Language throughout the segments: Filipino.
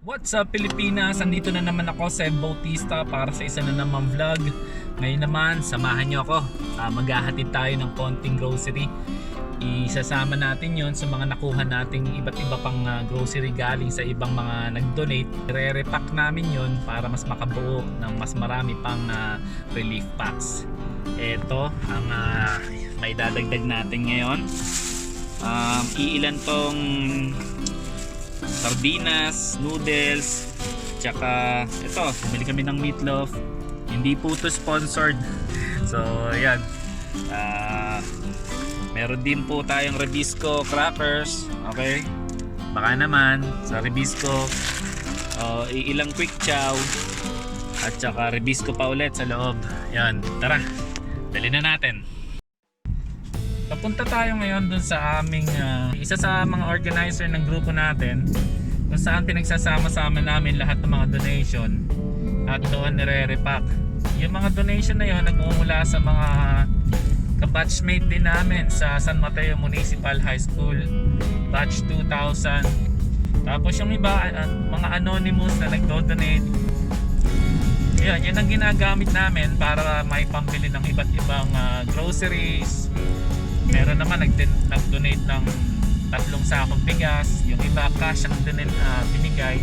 What's up Pilipinas? Andito na naman ako sa Bautista para sa isa na naman vlog. Ngayon naman, samahan nyo ako. Uh, maghahatid tayo ng konting grocery. Isasama natin yon sa mga nakuha nating iba't iba pang uh, grocery galing sa ibang mga nag-donate. Re-repack namin yon para mas makabuo ng mas marami pang uh, relief packs. Ito ang uh, may dadagdag natin ngayon. Um, iilan tong sardinas, noodles, tsaka ito, bumili kami ng meatloaf. Hindi po to sponsored. So, ayan. Ah, meron din po tayong Rebisco crackers. Okay? Baka naman sa Rebisco oh, ilang quick chow at tsaka Rebisco pa ulit sa loob. Yan, tara. Dali na natin. Papunta tayo ngayon dun sa aming ah, isa sa mga organizer ng grupo natin kung saan pinagsasama-sama namin lahat ng mga donation at doon nire-repack. Yung mga donation na yon nagmumula sa mga kabatchmate din namin sa San Mateo Municipal High School batch 2000 tapos yung iba ah, mga anonymous na nagdo-donate yun, yun ang ginagamit namin para may pambili ng iba't ibang ah, groceries meron naman nag nag-donate ng tatlong sakong bigas. Yung iba cash ang din uh, binigay.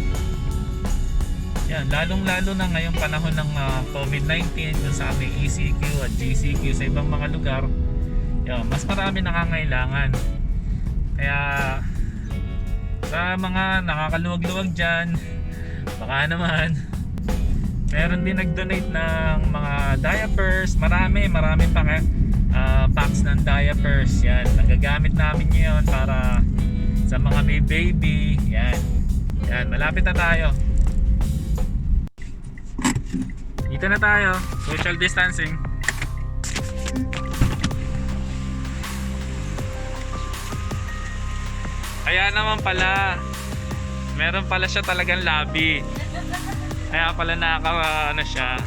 Yan lalong lalo na ngayong panahon ng uh, COVID-19 dun sa aming ECQ at GCQ sa ibang mga lugar. Yan, mas marami nakangailangan kaya sa mga nakakaluwag-luwag dyan baka naman. Meron din nag-donate ng mga diapers. Marami marami pa uh, diapers yan. Nagagamit namin ngayon para sa mga may baby yan. Yan malapit na tayo. Dito na tayo social distancing. Kaya naman pala meron pala siya talagang labi kaya pala naka ano siya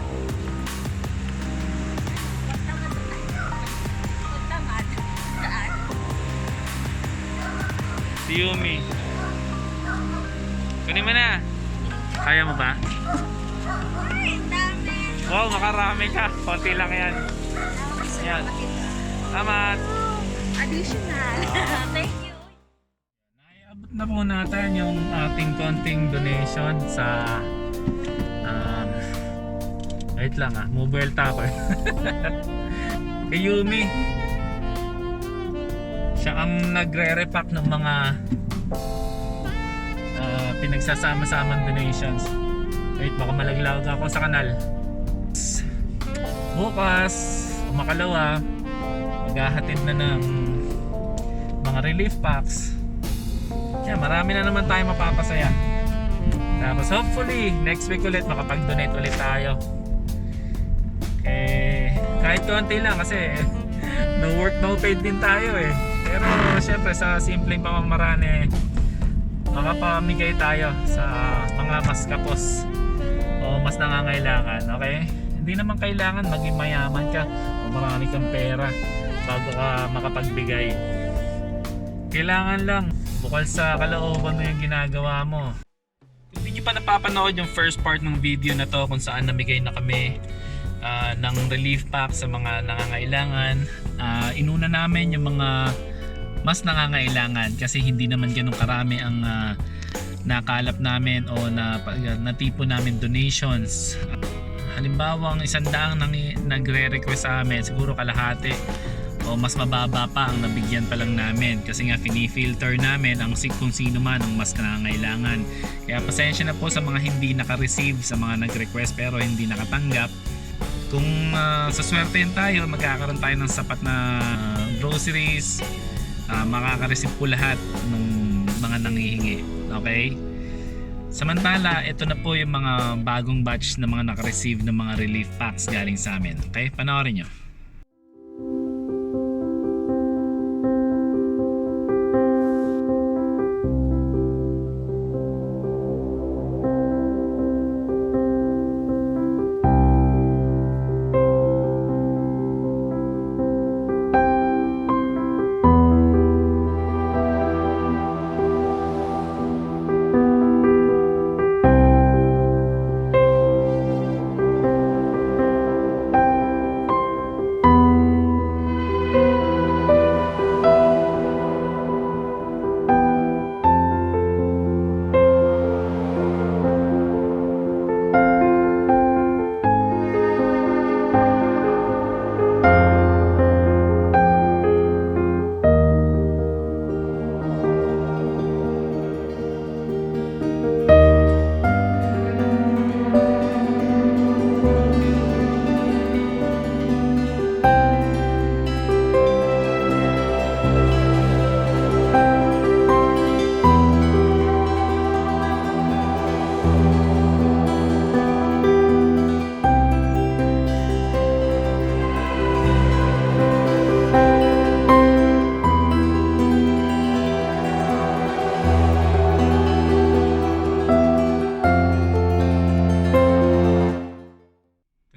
Si Yumi. Kunin mo na. Kaya mo ba? Wow, makarami ka. Konti lang yan. Yan. Salamat. Additional. Thank you. Naiabot na po natin yung ating konting donation sa um, wait lang ah, mobile topper. Kay Yumi. Siya ang nagre-repack ng mga uh, pinagsasama-samang donations. Wait, baka malaglag ako sa kanal. Bukas, o makalawa, maghahatid na ng mga relief packs. Yeah, marami na naman tayo mapapasaya. Tapos hopefully, next week ulit makapag-donate ulit tayo. Eh, kahit konti lang kasi no work no paid din tayo eh. Pero syempre sa simpleng pamamaraan eh, makapamigay tayo sa mga mas kapos o mas nangangailangan, okay? Hindi naman kailangan maging mayaman ka o marami kang pera bago ka makapagbigay. Kailangan lang bukal sa kalooban mo yung ginagawa mo. Kung hindi pa napapanood yung first part ng video na to kung saan namigay na kami uh, ng relief pack sa mga nangangailangan, uh, inuna namin yung mga mas nangangailangan kasi hindi naman ganun karami ang uh, nakalap namin o na, natipo namin donations. Halimbawa ang isang daang nang, nagre-request sa amin siguro kalahati o mas mababa pa ang nabigyan pa lang namin. Kasi nga fini-filter namin ang kung sino man ang mas nangangailangan. Kaya pasensya na po sa mga hindi naka-receive sa mga nag-request pero hindi nakatanggap. Kung uh, sa swerte tayo magkakaroon tayo ng sapat na groceries uh, makaka-receive po lahat ng mga nangihingi. Okay? Samantala, ito na po yung mga bagong batch na mga naka-receive ng mga relief packs galing sa amin. Okay? Panoorin nyo.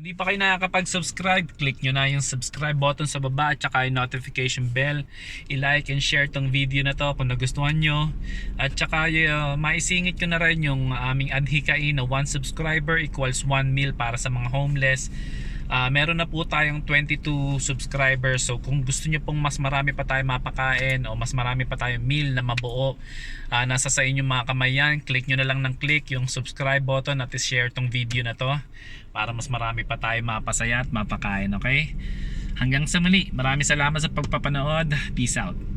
Hindi pa kayo nakakapag-subscribe, click nyo na yung subscribe button sa baba at saka yung notification bell. I-like and share tong video na to kung nagustuhan nyo. At saka uh, maisingit ko na rin yung aming adhikain na 1 subscriber equals 1 meal para sa mga homeless. Ah, meron na po tayong 22 subscribers. So kung gusto niyo pong mas marami pa tayo mapakain o mas marami pa tayong meal na mabuo, ah, nasa sa inyong mga kamay yan. Click nyo na lang ng click yung subscribe button at share tong video na to para mas marami pa tayo mapasaya at mapakain, okay? Hanggang sa muli, maraming salamat sa pagpapanood. Peace out.